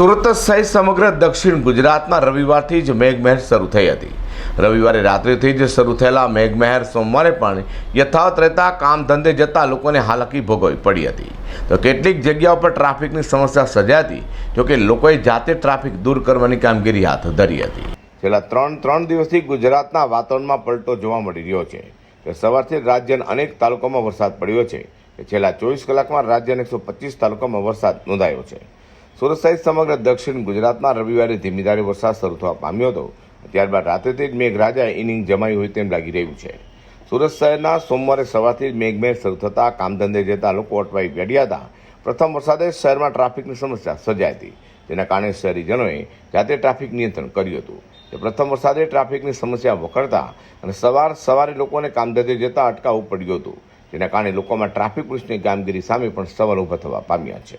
સુરત સહિત સમગ્ર દક્ષિણ ગુજરાતમાં રવિવારથી જ મેઘમહેર શરૂ થઈ હતી. રવિવારે રાત્રિથી જ શરૂ થયેલા મેઘમહેર સોમવારે પણ યથાવત રહેતા કામ ધંધે જતા લોકોને હાલાકી ભોગવવી પડી હતી. તો કેટલીક જગ્યાઓ પર ટ્રાફિકની સમસ્યા સર્જાતી જોકે લોકોએ જાતે ટ્રાફિક દૂર કરવાની કામગીરી હાથ ધરી હતી. છેલ્લા ત્રણ ત્રણ દિવસથી ગુજરાતના વાતાવરણમાં પલટો જોવા મળી રહ્યો છે. કે સવારથી રાજ્યના અનેક તાલુકામાં વરસાદ પડ્યો છે. છેલ્લા ચોવીસ કલાકમાં રાજ્યના એકસો પચીસ તાલુકામાં વરસાદ નોંધાયો છે. સુરત સહિત સમગ્ર દક્ષિણ ગુજરાતમાં રવિવારે ધીમી ધારે વરસાદ શરૂ થવા પામ્યો હતો. ત્યારબાદ રાત્રેથી જ મેઘરાજાએ ઇનિંગ જમાઈ હોય તેમ લાગી રહ્યું છે. સુરત શહેરના સોમવારે સવારથી જ મેઘમેઘ શરૂ થતાં કામધંધે જતા લોકો અટવાઈ ગડ્યા હતા. પ્રથમ વરસાદે શહેરમાં ટ્રાફિકની સમસ્યા સર્જાઈ હતી. જેના કારણે શહેરીજનોએ જાતે ટ્રાફિક નિયંત્રણ કર્યું હતું. તે પ્રથમ વરસાદે ટ્રાફિકની સમસ્યા વખરતા અને સવાર સવારે લોકોને કામધંધે જતા અટકાવવું પડ્યું હતું. જેના કારણે લોકોમાં ટ્રાફિક પોલીસની કામગીરી સામે પણ સવાલ ઊભા થવા પામ્યા છે.